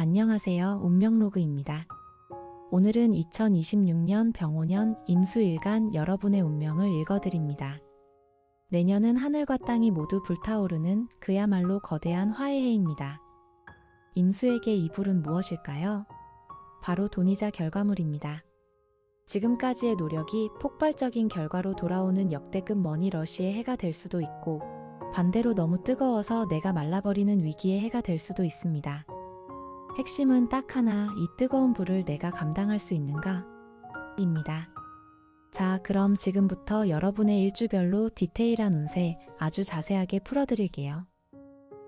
안녕하세요. 운명로그입니다. 오늘은 2026년 병오년 임수일간 여러분의 운명을 읽어드립니다. 내년은 하늘과 땅이 모두 불타오르는 그야말로 거대한 화해 해입니다. 임수에게 이 불은 무엇일까요? 바로 돈이자 결과물입니다. 지금까지의 노력이 폭발적인 결과로 돌아오는 역대급 머니 러시의 해가 될 수도 있고 반대로 너무 뜨거워서 내가 말라버리는 위기의 해가 될 수도 있습니다. 핵심은 딱 하나, 이 뜨거운 불을 내가 감당할 수 있는가? 입니다. 자, 그럼 지금부터 여러분의 일주별로 디테일한 운세 아주 자세하게 풀어드릴게요.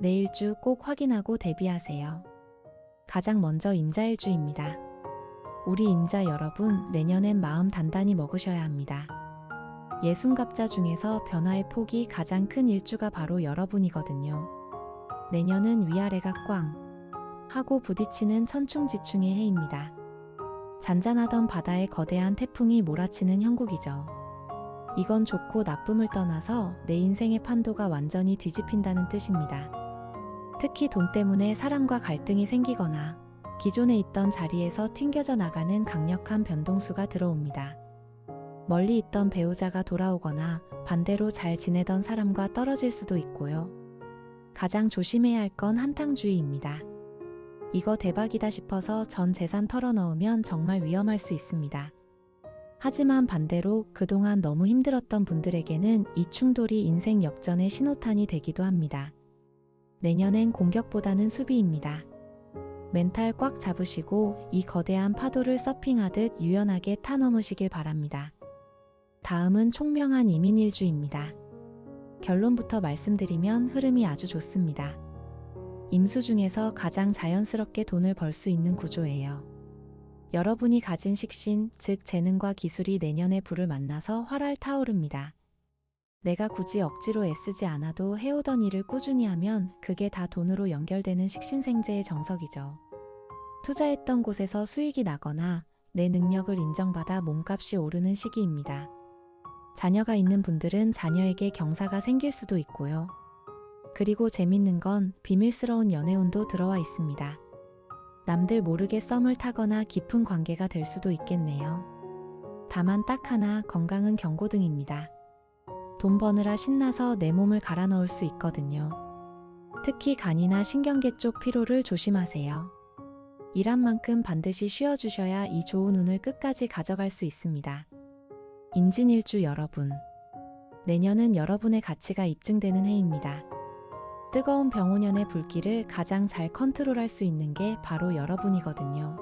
내 일주 꼭 확인하고 대비하세요. 가장 먼저 임자일주입니다. 우리 임자 여러분, 내년엔 마음 단단히 먹으셔야 합니다. 예순갑자 중에서 변화의 폭이 가장 큰 일주가 바로 여러분이거든요. 내년은 위아래가 꽝 하고 부딪히는 천충지충의 해입니다. 잔잔하던 바다에 거대한 태풍이 몰아치는 형국이죠. 이건 좋고 나쁨을 떠나서 내 인생의 판도가 완전히 뒤집힌다는 뜻입니다. 특히 돈 때문에 사람과 갈등이 생기거나 기존에 있던 자리에서 튕겨져 나가는 강력한 변동수가 들어옵니다. 멀리 있던 배우자가 돌아오거나 반대로 잘 지내던 사람과 떨어질 수도 있고요. 가장 조심해야 할 건 한탕주의입니다. 이거 대박이다 싶어서 전 재산 털어넣으면 정말 위험할 수 있습니다. 하지만 반대로 그동안 너무 힘들었던 분들에게는 이 충돌이 인생 역전의 신호탄이 되기도 합니다. 내년엔 공격보다는 수비입니다. 멘탈 꽉 잡으시고 이 거대한 파도를 서핑하듯 유연하게 타넘으시길 바랍니다. 다음은 총명한 이민일주입니다. 결론부터 말씀드리면 흐름이 아주 좋습니다. 임수 중에서 가장 자연스럽게 돈을 벌 수 있는 구조예요. 여러분이 가진 식신, 즉 재능과 기술이 내년의 불을 만나서 활활 타오릅니다. 내가 굳이 억지로 애쓰지 않아도 해오던 일을 꾸준히 하면 그게 다 돈으로 연결되는 식신생재의 정석이죠. 투자했던 곳에서 수익이 나거나 내 능력을 인정받아 몸값이 오르는 시기입니다. 자녀가 있는 분들은 자녀에게 경사가 생길 수도 있고요. 그리고 재밌는 건 비밀스러운 연애운도 들어와 있습니다. 남들 모르게 썸을 타거나 깊은 관계가 될 수도 있겠네요. 다만 딱 하나 건강은 경고등입니다. 돈 버느라 신나서 내 몸을 갈아 넣을 수 있거든요. 특히 간이나 신경계 쪽 피로를 조심하세요. 일한 만큼 반드시 쉬어주셔야 이 좋은 운을 끝까지 가져갈 수 있습니다. 임진일주 여러분. 내년은 여러분의 가치가 입증되는 해입니다. 뜨거운 병오년의 불길을 가장 잘 컨트롤할 수 있는 게 바로 여러분이거든요.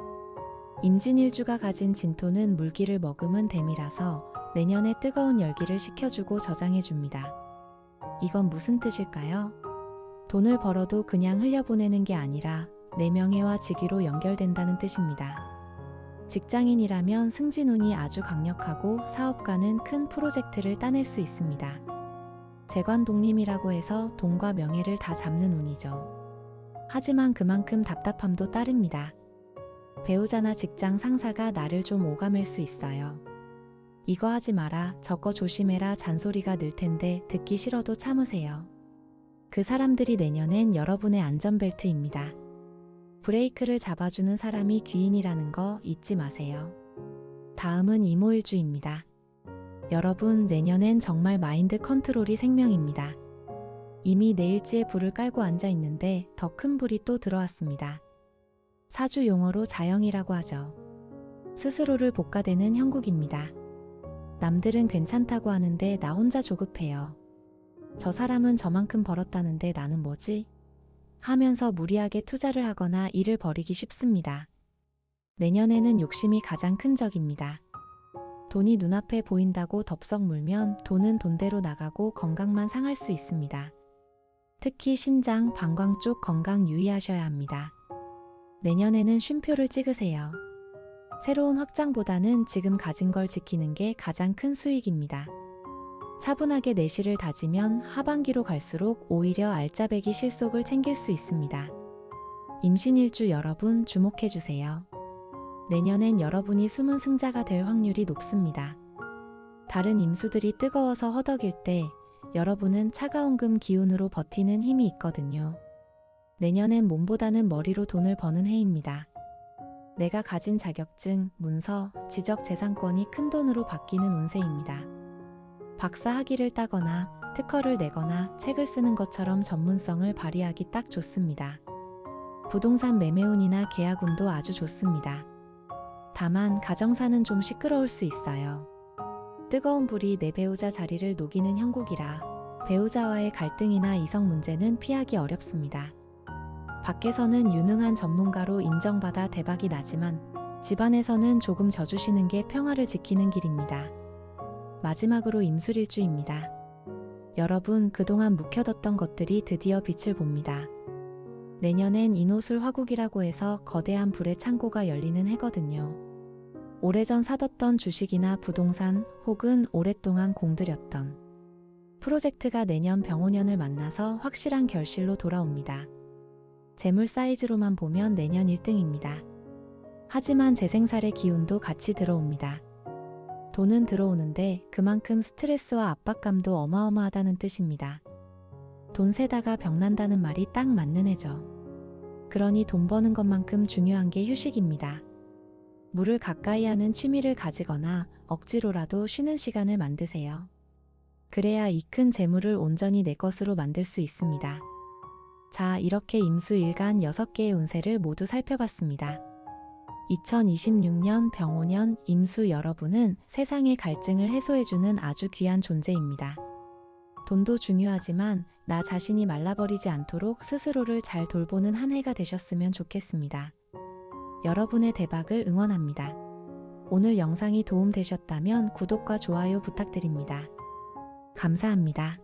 임진일주가 가진 진토는 물기를 머금은 댐이라서 내년에 뜨거운 열기를 식혀주고 저장해줍니다. 이건 무슨 뜻일까요? 돈을 벌어도 그냥 흘려보내는 게 아니라 내 명예와 직위로 연결된다는 뜻입니다. 직장인이라면 승진운이 아주 강력하고 사업가는 큰 프로젝트를 따낼 수 있습니다. 재관 독림이라고 해서 돈과 명예를 다 잡는 운이죠. 하지만 그만큼 답답함도 따릅니다. 배우자나 직장 상사가 나를 좀 오감일 수 있어요. 이거 하지 마라, 저거 조심해라 잔소리가 늘 텐데 듣기 싫어도 참으세요. 그 사람들이 내년엔 여러분의 안전벨트입니다. 브레이크를 잡아주는 사람이 귀인이라는 거 잊지 마세요. 다음은 이모일주입니다. 여러분, 내년엔 정말 마인드 컨트롤이 생명입니다. 이미 내일지에 불을 깔고 앉아 있는데 더 큰 불이 또 들어왔습니다. 사주 용어로 자영이라고 하죠. 스스로를 볶아대는 형국입니다. 남들은 괜찮다고 하는데 나 혼자 조급해요. 저 사람은 저만큼 벌었다는데 나는 뭐지? 하면서 무리하게 투자를 하거나 일을 벌이기 쉽습니다. 내년에는 욕심이 가장 큰 적입니다. 돈이 눈앞에 보인다고 덥석 물면 돈은 돈대로 나가고 건강만 상할 수 있습니다. 특히 신장, 방광 쪽 건강 유의하셔야 합니다. 내년에는 쉼표를 찍으세요. 새로운 확장보다는 지금 가진 걸 지키는 게 가장 큰 수익입니다. 차분하게 내실을 다지면 하반기로 갈수록 오히려 알짜배기 실속을 챙길 수 있습니다. 임신일주 여러분 주목해주세요. 내년엔 여러분이 숨은 승자가 될 확률이 높습니다. 다른 임수들이 뜨거워서 허덕일 때 여러분은 차가운 금 기운으로 버티는 힘이 있거든요. 내년엔 몸보다는 머리로 돈을 버는 해입니다. 내가 가진 자격증, 문서, 지적 재산권이 큰 돈으로 바뀌는 운세입니다. 박사 학위를 따거나 특허를 내거나 책을 쓰는 것처럼 전문성을 발휘하기 딱 좋습니다. 부동산 매매운이나 계약운도 아주 좋습니다. 다만 가정사는 좀 시끄러울 수 있어요. 뜨거운 불이 내 배우자 자리를 녹이는 형국이라 배우자와의 갈등이나 이성 문제는 피하기 어렵습니다. 밖에서는 유능한 전문가로 인정받아 대박이 나지만 집안에서는 조금 져주시는 게 평화를 지키는 길입니다. 마지막으로 임술일주입니다. 여러분 그동안 묵혀뒀던 것들이 드디어 빛을 봅니다. 내년엔 인호술 화국이라고 해서 거대한 불의 창고가 열리는 해거든요. 오래전 사뒀던 주식이나 부동산 혹은 오랫동안 공들였던 프로젝트가 내년 병오년을 만나서 확실한 결실로 돌아옵니다. 재물 사이즈로만 보면 내년 1등입니다. 하지만 재생살의 기운도 같이 들어옵니다. 돈은 들어오는데 그만큼 스트레스와 압박감도 어마어마하다는 뜻입니다. 돈 세다가 병난다는 말이 딱 맞는 해죠. 그러니 돈 버는 것만큼 중요한 게 휴식입니다. 물을 가까이 하는 취미를 가지거나 억지로라도 쉬는 시간을 만드세요. 그래야 이 큰 재물을 온전히 내 것으로 만들 수 있습니다. 자, 이렇게 임수 일간 6개의 운세를 모두 살펴봤습니다. 2026년 병오년 임수 여러분은 세상의 갈증을 해소해주는 아주 귀한 존재입니다. 돈도 중요하지만 나 자신이 말라버리지 않도록 스스로를 잘 돌보는 한 해가 되셨으면 좋겠습니다. 여러분의 대박을 응원합니다. 오늘 영상이 도움되셨다면 구독과 좋아요 부탁드립니다. 감사합니다.